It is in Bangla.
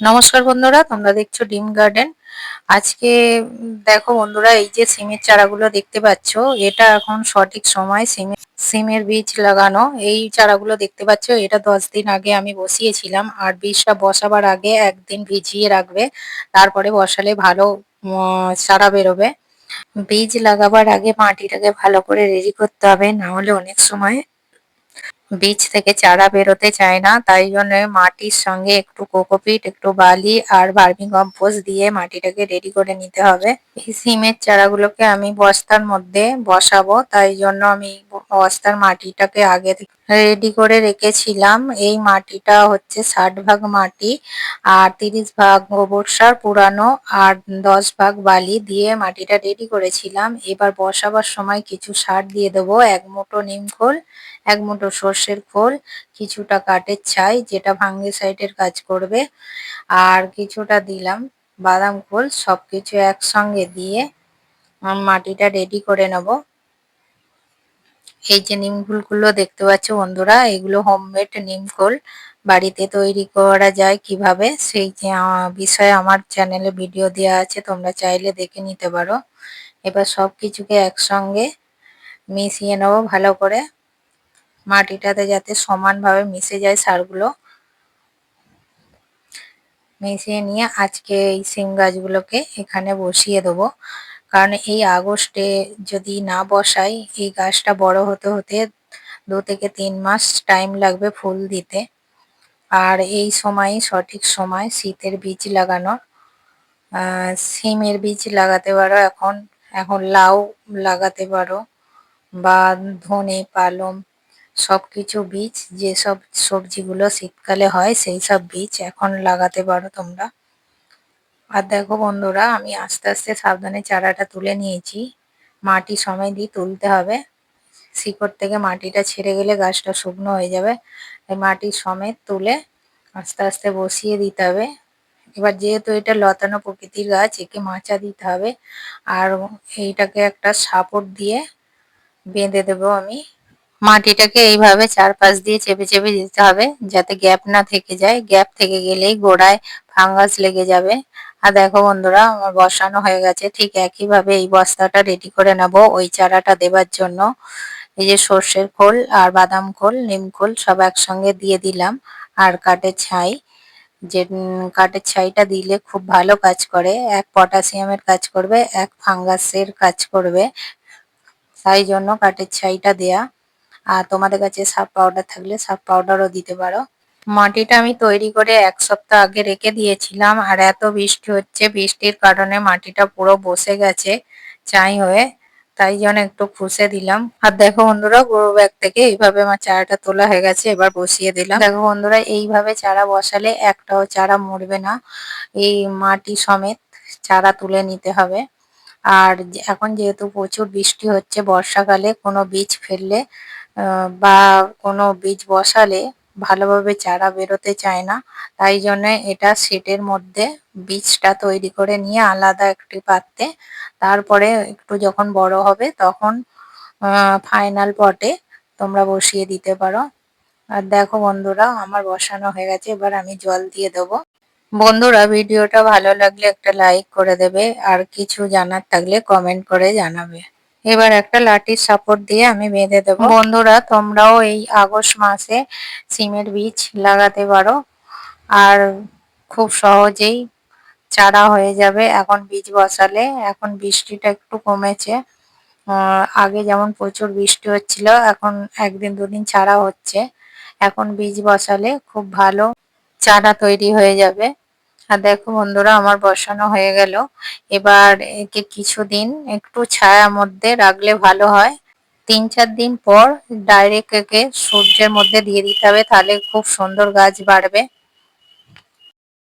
নমস্কার বন্ধুরা, তোমরা দেখছ ডিম গার্ডেন। আজকে, দেখো বন্ধুরা, এই যে সিমের চারাগুলো দেখতে পাচ্ছ, এটা এখন সঠিক সময় সিমের সিমের বীজ লাগানো। এই চারাগুলো দেখতে পাচ্ছ, এটা দশ দিন আগে আমি বসিয়েছিলাম, আর বীজটা বসাবার আগে একদিন ভিজিয়ে রাখবে, তারপরে বসালে ভালো চারা বেরোবে। বীজ লাগাবার আগে মাটিটাকে ভালো করে রেডি করতে হবে না হলে অনেক সময় বীজ থেকে চারা বেরোতে চায় না, তাই জন্য মাটির সঙ্গে একটু কোকোপিট, একটু বালি আর ভার্মি কম্পোস্ট দিয়ে মাটিটাকে রেডি করে নিতে হবে। এই সিমের চারাগুলোকে আমি বস্তার মধ্যে বসাবো, তাই জন্য আমি বস্তার মাটিটাকে আগে রেডি করে রেখেছিলাম। এই মাটিটা হচ্ছে ষাট ভাগ মাটি আর তিরিশ ভাগ গোবর সার পুরানো আর দশ ভাগ বালি দিয়ে মাটিটা রেডি করেছিলাম। এবার বসাবার সময় কিছু সার দিয়ে দেবো। এক মুঠো নিমখোল এক মুঠো সর্ষের খোল, কিছুটা কাঠের ছাই যেটা ফাঙ্গিসাইডের কাজ করবে আর কিছুটা দিলাম বাদাম খোল। সবকিছু একসঙ্গে দিয়ে মাটিটা রেডি করে নেব। এই যে নিমখোলগুলো দেখতে পাচ্ছ বন্ধুরা, এগুলো হোমমেড নিমখোল বাড়িতে তৈরি করা যায় কীভাবে? সেই বিষয়ে আমার চ্যানেলে ভিডিও দেওয়া আছে, তোমরা চাইলে দেখে নিতে পারো। এবার সব কিছুকে একসঙ্গে মিশিয়ে নেব ভালো করে। মাটিটাতে যাতে সমানভাবে মিশে যায় সারগুলো। মিশিয়ে নিয়ে আজকে এই সিম গাছগুলোকে এখানে বসিয়ে দেবো। কারণ এই আগস্টে যদি না বসাই, এই গাছটা বড় হতে হতে দু থেকে তিন মাস টাইম লাগবে ফুল দিতে। আর এই সময়ই সঠিক সময় শীতের বীজ লাগানোর সিমের বীজ লাগাতে পারো এখন। এখন লাউ লাগাতে পারো। বা ধনে, পালং সবকিছু বীজ, যেসব সবজিগুলো শীতকালে হয়, সেই সব বীজ এখন লাগাতে পারো তোমরা। আর দেখো বন্ধুরা, আমি আস্তে আস্তে সাবধানে চারাটা তুলে নিয়েছি। মাটি সময় দিয়ে তুলতে হবে। শিকড় থেকে মাটিটা ছেড়ে গেলে গাছটা শুকনো হয়ে যাবে। তাই মাটি সমেত তুলে আস্তে আস্তে বসিয়ে দিতে হবে। এবার যেহেতু এটা লতানো প্রকৃতির গাছ, একে মাচা দিতে হবে। আর এইটাকে একটা সাপোর্ট দিয়ে বেঁধে দেবো আমি। মাটিটাকে এইভাবে চারপাশ দিয়ে চেপে চেপে দিতে হবে যাতে গ্যাপ না থেকে যায়। গ্যাপ থেকে গেলেই গোড়ায় ফাঙ্গাস লেগে যাবে। আর দেখো বন্ধুরা, আমার বসানো হয়ে গেছে। ঠিক একইভাবে এই বস্তাটা রেডি করে নেব ওই চারাটা দেবার জন্য। এই যে সর্ষের খোল আর বাদাম খোল, নিম খোল সব একসঙ্গে দিয়ে দিলাম। আর কাঠের ছাই, যে কাঠের ছাইটা দিলে খুব ভালো কাজ করে। এক পটাশিয়ামের কাজ করবে, এক ফাঙ্গাসের কাজ করবে। তাই জন্য কাঠের ছাইটা দেয়া। আর তোমাদের কাছে সাব পাউডার থাকলে সাব পাউডারও দিতে পারো। মাটিটা আমি তৈরি করে এক সপ্তাহ আগে রেখে দিয়েছিলাম আর এত বৃষ্টি হচ্ছে, বৃষ্টির কারণে মাটিটা পুরো বসে গেছে চাই হয়ে, তাই জন্য একটু খুশে দিলাম। আর দেখো বন্ধুরা গরু ব্যাগ থেকে এইভাবে আমার চারাটা তোলা হয়ে গেছে, এবার বসিয়ে দিলাম। দেখো বন্ধুরা, এইভাবে চারা বসালে একটাও চারা মরবে না, এই মাটি সমেত চারা তুলে নিতে হবে। আর এখন যেহেতু প্রচুর বৃষ্টি হচ্ছে, বর্ষাকালে কোনো বীজ ফেললে বা কোনো বীজ বসালে ভালোভাবে চারা বেরোতে চায় না। তাই জন্য এটা সেটের মধ্যে বীজটা তৈরি করে নিয়ে আলাদা একটি পাত্রে, তারপরে একটু যখন বড় হবে তখন ফাইনাল পটে তোমরা বসিয়ে দিতে পারো। আর দেখো বন্ধুরা, আমার বসানো হয়ে গেছে, এবার আমি জল দিয়ে দেবো। বন্ধুরা, ভিডিওটা ভালো লাগলে একটা লাইক করে দেবে, আর কিছু জানার থাকলে কমেন্ট করে জানাবে। এবার একটা লাঠির সাপোর্ট দিয়ে আমি বেঁধে দেবো। বন্ধুরা, তোমরাও এই আগস্ট মাসে সিমের বীজ লাগাতে পারো। আর খুব সহজেই চারা হয়ে যাবে এখন বীজ বসালে। এখন বৃষ্টিটা একটু কমেছে। আগে যেমন প্রচুর বৃষ্টি হচ্ছিল, এখন একদিন দুদিন ছাড়া হচ্ছে। এখন বীজ বসালে খুব ভালো চারা তৈরি হয়ে যাবে। দেখো বন্ধুরা, আমার বসানো হয়ে গেল। এবার একে কিছুদিন একটু ছায়ার মধ্যে রাখলে ভালো হয়। তিন চার দিন পর ডাইরেক্ট একে সূর্যের মধ্যে দিয়ে দিতে হবে, তাহলে খুব সুন্দর গাছ বাড়বে।